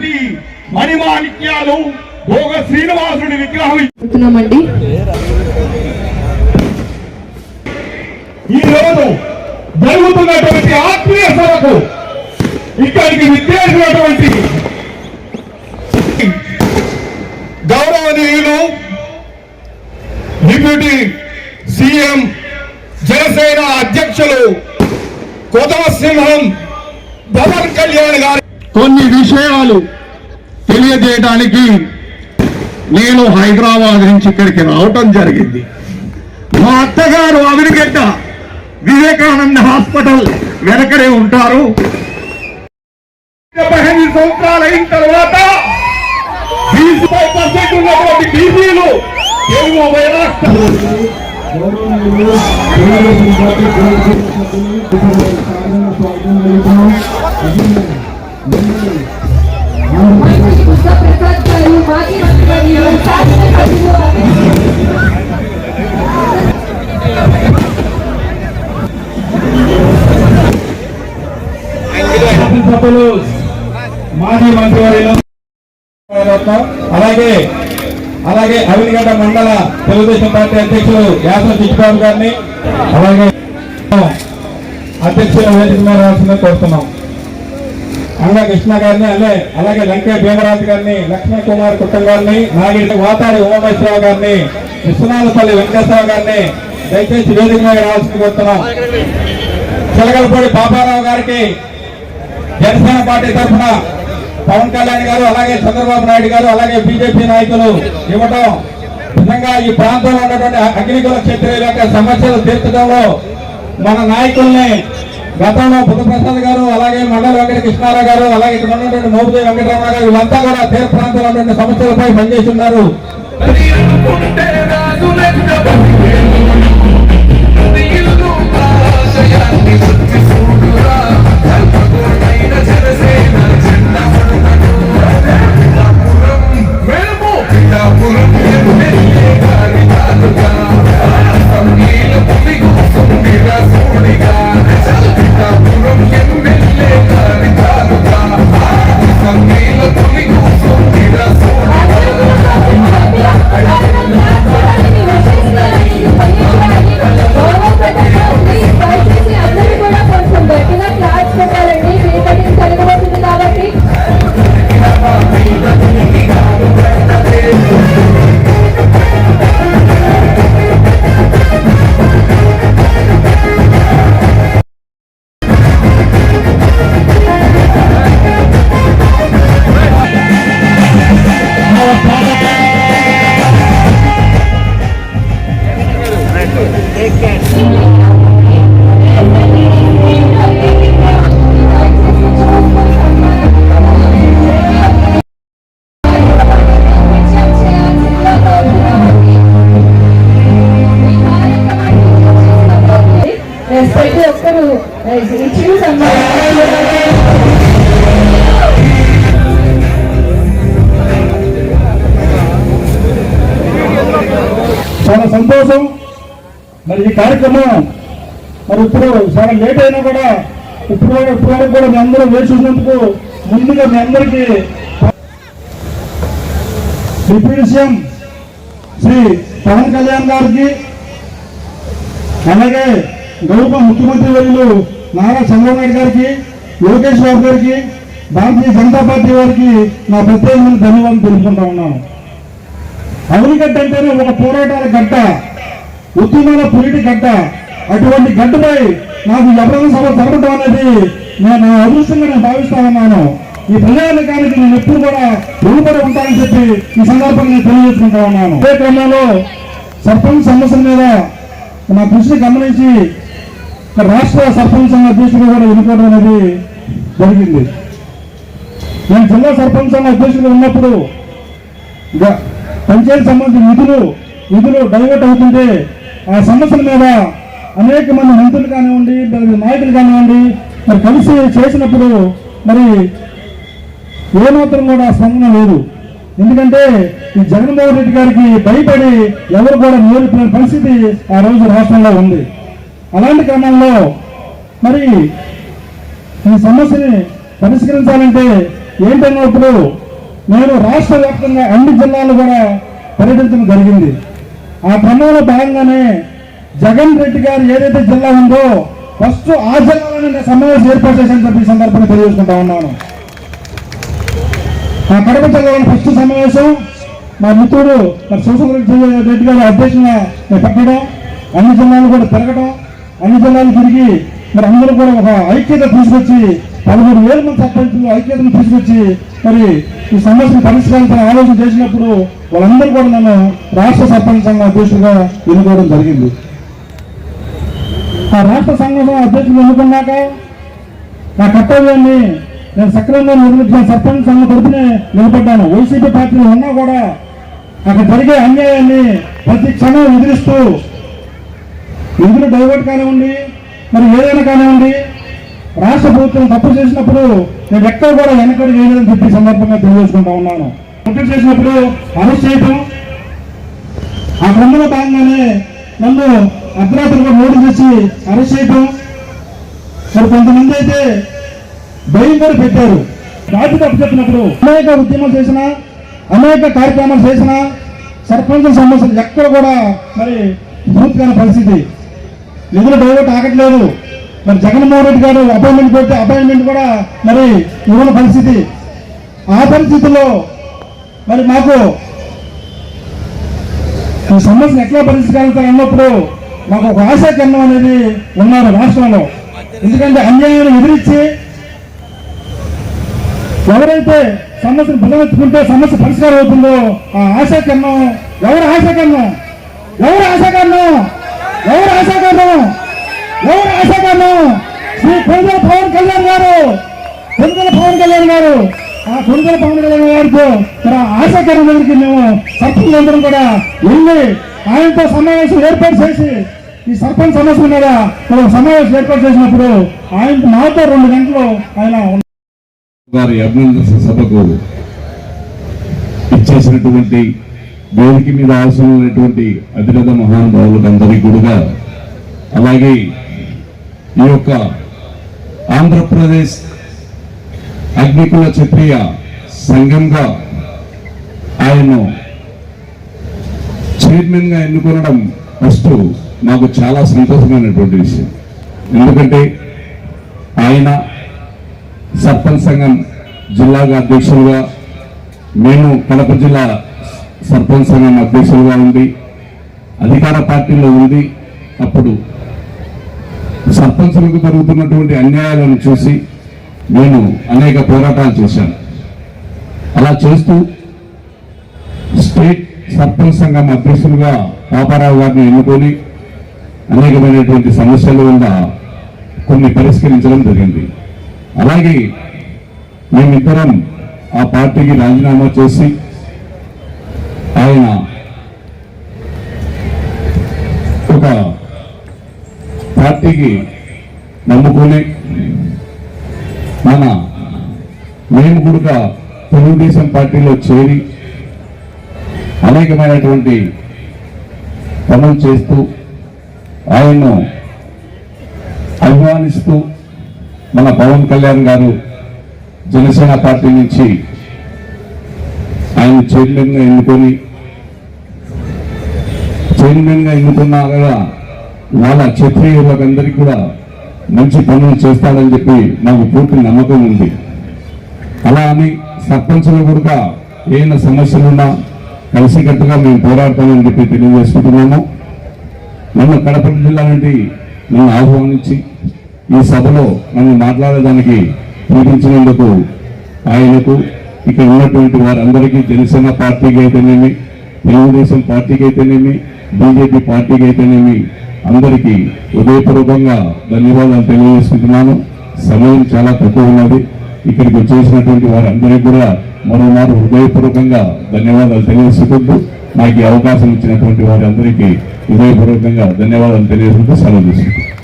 ఉన్నటువంటి మణిమాణిక్యాలు భోగ శ్రీనివాసుడి విగ్రహం చెప్తున్నామండి. ఈ రోజు జరుగుతున్నటువంటి ఆత్మీయ సభకు ఇక్కడికి విచ్చేసినటువంటి గౌరవనీయులు డిప్యూటీ సీఎం జనసేన అధ్యక్షులు కొదవ సింహం పవన్ కళ్యాణ్ గారి కొన్ని విషయాలు తెలియజేయడానికి నేను హైదరాబాద్ నుంచి ఇక్కడికి రావటం జరిగింది. మా అత్తగారు అవినిగడ్డ వివేకానంద హాస్పిటల్ వెనకడే ఉంటారు. పదిహేను సంవత్సరాలు అయిన తర్వాత ఉన్నటువంటి బీసీలు తెలుగు వైరాష్ట్ర ప్రసాద్ మాజీ మంత్రి శాసనసభ్యులు శాసనసభ్యులు మాజీ మంత్రివర్యులు అలాగే అలాగే అవినిగడ్డ మండల తెలుగుదేశం పార్టీ అధ్యక్షులు యాసం చిచ్చిబాబు గారిని అలాగే అధ్యక్షుల వేదిక మీద రావాల్సిందిగా కోరుతున్నాం. అంగ కృష్ణ గారిని అలే అలాగే లంకే భీమరాజు గారిని లక్ష్మీ కుమార్ కుట్టం గారిని నాగిరి వాతాడి ఉమామేశ్వరరావు గారిని విశ్వనాథపల్లి వెంకటేశ్వరరావు గారిని దయచేసి వేదిక మీద రావాల్సింది కోరుతున్నాం. చిలకలపూడి పాపారావు గారికి జనసేన పార్టీ తరఫున పవన్ కళ్యాణ్ గారు అలాగే చంద్రబాబు నాయుడు గారు అలాగే బీజేపీ నాయకులు ఇవ్వటం నిజంగా ఈ ప్రాంతంలో ఉన్నటువంటి అగ్నికుల క్షత్రియుల యొక్క సమస్యలు తీర్చడంలో మన నాయకుల్ని గతంలో బుద్ధప్రసాద్ గారు అలాగే మండల వెంకట కృష్ణారావు గారు అలాగే ఇక్కడ ఉన్నటువంటి మోబుదేవి వెంకటరమణ గారు వీళ్ళంతా కూడా తీర ప్రాంతంలో ఉన్నటువంటి సమస్యలపై పనిచేస్తున్నారు మరి ఈ కార్యక్రమం మరి ఇప్పుడు చాలా లేట్ అయినా కూడా ఇప్పుడు ఇప్పుడు వరకు కూడా మీ అందరూ వేచి చూసినందుకు ముందుగా మీ అందరికీ డిప్యూటీ సీఎం శ్రీ పవన్ కళ్యాణ్ గారికి అలాగే గౌరవ ముఖ్యమంత్రి వర్యులు నారా చంద్రబాబు నాయుడు గారికి లోకేష్ బాబు గారికి భారతీయ జనతా పార్టీ వారికి నా ప్రత్యేకమైన ధన్యవాదాలు తెలుపుకుంటా ఉన్నాను. అవినిగడ్డ అంటేనే ఒక పోరాటాల గడ్డ. ఉద్యమాల పురిటి గడ్డ అటువంటి గడ్డపై నాకు ఎవరైనా సభ జరగడం అనేది నేను నా అదృష్టంగా నేను భావిస్తా ఉన్నాను. ఈ ప్రజానికానికి నేను ఎప్పుడు కూడా రుణపడి ఉంటానని చెప్పి ఈ సందర్భంగా నేను తెలియజేసుకుంటా ఉన్నాను. అదే క్రమంలో సర్పంచ్ సమస్యల మీద నా కృషిని గమనించి రాష్ట్ర సర్పంచ్ సంఘ అధ్యక్షుడు కూడా ఎన్నుకోవడం అనేది జరిగింది. నేను జిల్లా సర్పంచ్ సంఘ అధ్యక్షుడు ఉన్నప్పుడు పంచాయతీ సంబంధించిన నిధులు నిధులు డైవర్ట్ అవుతుంటే ఆ సమస్యల మీద అనేక మంది మంత్రులు కానివ్వండి నాయకులు కానివ్వండి మరి కలిసి చేసినప్పుడు మరి ఏమాత్రం కూడా స్పందన లేదు. ఎందుకంటే ఈ జగన్మోహన్ రెడ్డి గారికి భయపడి ఎవరు కూడా నేర్పిన పరిస్థితి ఆ రోజు రాష్ట్రంలో ఉంది. అలాంటి క్రమంలో మరి ఈ సమస్యని పరిష్కరించాలంటే ఏంటన్నప్పుడు నేను రాష్ట్ర వ్యాప్తంగా అన్ని జిల్లాలు కూడా పర్యటించడం జరిగింది. ఆ క్రమంలో భాగంగానే జగన్ రెడ్డి గారు ఏదైతే జిల్లా ఉందో ఫస్ట్ ఆ జిల్లాలోనే సమావేశం ఏర్పాటు చేశాను చెప్పి ఈ సందర్భంగా తెలియజేసుకుంటా ఉన్నాను. ఆ కడప జిల్లాలో ఫస్ట్ సమావేశం. మా మిత్రుడు మరి రెడ్డి గారి అధ్యక్షంగా పెట్టడం అన్ని జిల్లాలు కూడా తిరగడం అన్ని జిల్లాలు తిరిగి మరి అందరూ కూడా ఒక ఐక్యత తీసుకొచ్చి పదమూడు వేల మంది సర్పంచులు ఐక్యతను తీసుకొచ్చి మరి ఈ సమస్యను పరిష్కరించాలని ఆలోచన చేసినప్పుడు వాళ్ళందరూ కూడా నన్ను రాష్ట్ర సర్పంచ్ సంఘం అధ్యక్షుడిగా ఎన్నుకోవడం జరిగింది. ఆ రాష్ట్ర సంఘం అధ్యక్షుడు ఎన్నుకున్నాక నా కర్తవ్యాన్ని నేను సక్రమంగా నిర్మించిన సర్పంచ్ సంఘం తరపునే నిలబడ్డాను. వైసీపీ పార్టీలో ఉన్నా కూడా అక్కడ జరిగే అన్యాయాన్ని ప్రతి క్షణం ఎదిరిస్తూ నిధులు డైవర్ట్ కానివ్వండి మరి ఏదైనా కానివ్వండి రాష్ట్ర ప్రభుత్వం తప్పు చేసినప్పుడు నేను ఎక్కడ కూడా వెనకడు చేయలేదని చెప్పి సందర్భంగా తెలియజేసుకుంటా ఉన్నాను. తప్పు చేసినప్పుడు అరెస్ట్ చేయటం. ఆ క్రమంలో భాగంగానే నన్ను అర్ధరాత్రిగా నోటీస్ చేసి అరెస్ట్ చేయటం. మరి కొంతమంది అయితే భయం కూడా పెట్టారు. రాజు తప్పు చెప్పినప్పుడు అనేక ఉద్యమాలు చేసిన అనేక కార్యక్రమాలు చేసిన సర్పంచ్ సమస్యలు ఎక్కడ కూడా మరి బూత్ కాని పరిస్థితి. నిధులు డైవర్ట్ ఆగట్లేదు. మరి జగన్మోహన్ రెడ్డి గారు అపాయింట్మెంట్ పెడితే అపాయింట్మెంట్ కూడా మరి ఇవ్వని పరిస్థితి. ఆ పరిస్థితుల్లో మరి మాకు ఈ సమస్యను ఎట్లా పరిష్కరించాలి అన్నప్పుడు మాకు ఒక ఆశాకరణం అనేది ఉన్నారు రాష్ట్రంలో. ఎందుకంటే అన్యాయాన్ని ఎదిరించి ఎవరైతే సమస్యను బలమెత్తుకుంటే సమస్య పరిష్కారం అవుతుందో ఆ ఆశాకరణం ఎవరు ఆశాకరణం? ఎవరు ఆశాకరణం? ఎవరు ఆశాకరణం? ఎవరు ఆశాకరణం? శ్రీ పొందల పవన్ కళ్యాణ్ గారు పొందల పవన్ కళ్యాణ్ గారు. ఆ కొనుగోలు పవన్ కళ్యాణ్ గారికి మరి ఆ ఆశాకరణ దగ్గరికి మేము సర్పంచ్ అందరం కూడా వెళ్ళి ఆయనతో సమావేశం ఏర్పాటు చేసి ఈ సర్పంచ్ సమస్య మీద మనం సమావేశం ఏర్పాటు చేసినప్పుడు ఆయన మాతో రెండు గంటలు ఆయన గారి అభినందన సభకు ఇచ్చేసినటువంటి వేదిక మీద అవసరమైనటువంటి అధిరథ మహానుభావులకు అందరికీ కూడా అలాగే ఈ యొక్క ఆంధ్రప్రదేశ్ అగ్నికుల క్షత్రియ సంఘంగా ఆయన్ను చైర్మన్గా ఎన్నుకోవడం ఫస్ట్ నాకు చాలా సంతోషమైనటువంటి విషయం. ఎందుకంటే ఆయన సర్పంచ్ సంఘం జిల్లాగా అధ్యక్షులుగా మేము కడప జిల్లా సర్పంచ్ సంఘం అధ్యక్షులుగా ఉంది అధికార పార్టీలో ఉంది అప్పుడు సర్పంచులకు జరుగుతున్నటువంటి అన్యాయాలను చూసి నేను అనేక పోరాటాలు చేశాను. అలా చేస్తూ స్టేట్ సర్పంచ్ సంఘం అధ్యక్షులుగా పాపారావు గారిని ఎన్నుకొని అనేకమైనటువంటి సమస్యల వల్ల కొన్ని పరిష్కరించడం జరిగింది. అలాగే మేమిద్దరం ఆ పార్టీకి రాజీనామా చేసి ఆయన ఒక పార్టీకి నమ్ముకొని మన మేము కూడా తెలుగుదేశం పార్టీలో చేరి అనేకమైనటువంటి పనులు చేస్తూ ఆయన్ను అభిమానిస్తూ మన పవన్ కళ్యాణ్ గారు జనసేన పార్టీ నుంచి ఆయన చైర్మన్గా ఎన్నుకొని చైర్మన్గా గా వాళ్ళ క్షత్రియులకందరికీ కూడా మంచి పనులు చేస్తాడని చెప్పి నాకు పూర్తి నమ్మకం ఉంది. అలా అని సర్పంచులు కూడా ఏమైనా సమస్యలున్నా కలిసికట్టుగా మేము పోరాడతామని చెప్పి తెలియజేసుకుంటున్నాము. నన్ను కడప జిల్లా నుండి నన్ను ఆహ్వానించి ఈ సభలో నన్ను మాట్లాడేదానికి పిలిపించినందుకు ఆయనకు ఇక్కడ ఉన్నటువంటి వారందరికీ జనసేన పార్టీకి అయితేనేమి తెలుగుదేశం పార్టీకి అయితేనేమి బీజేపీ పార్టీకి అయితేనేమి అందరికీ హృదయపూర్వకంగా ధన్యవాదాలు తెలియజేసుకుంటున్నాను. సమయం చాలా తక్కువ ఉన్నది. ఇక్కడికి వచ్చేసినటువంటి వారందరికీ కూడా మరోమారు హృదయపూర్వకంగా ధన్యవాదాలు తెలియజేసుకుంటూ నాకు ఈ అవకాశం ఇచ్చినటువంటి వారందరికీ హృదయపూర్వకంగా ధన్యవాదాలు తెలియజేసుకుంటూ సెలవు తీసుకుంటాను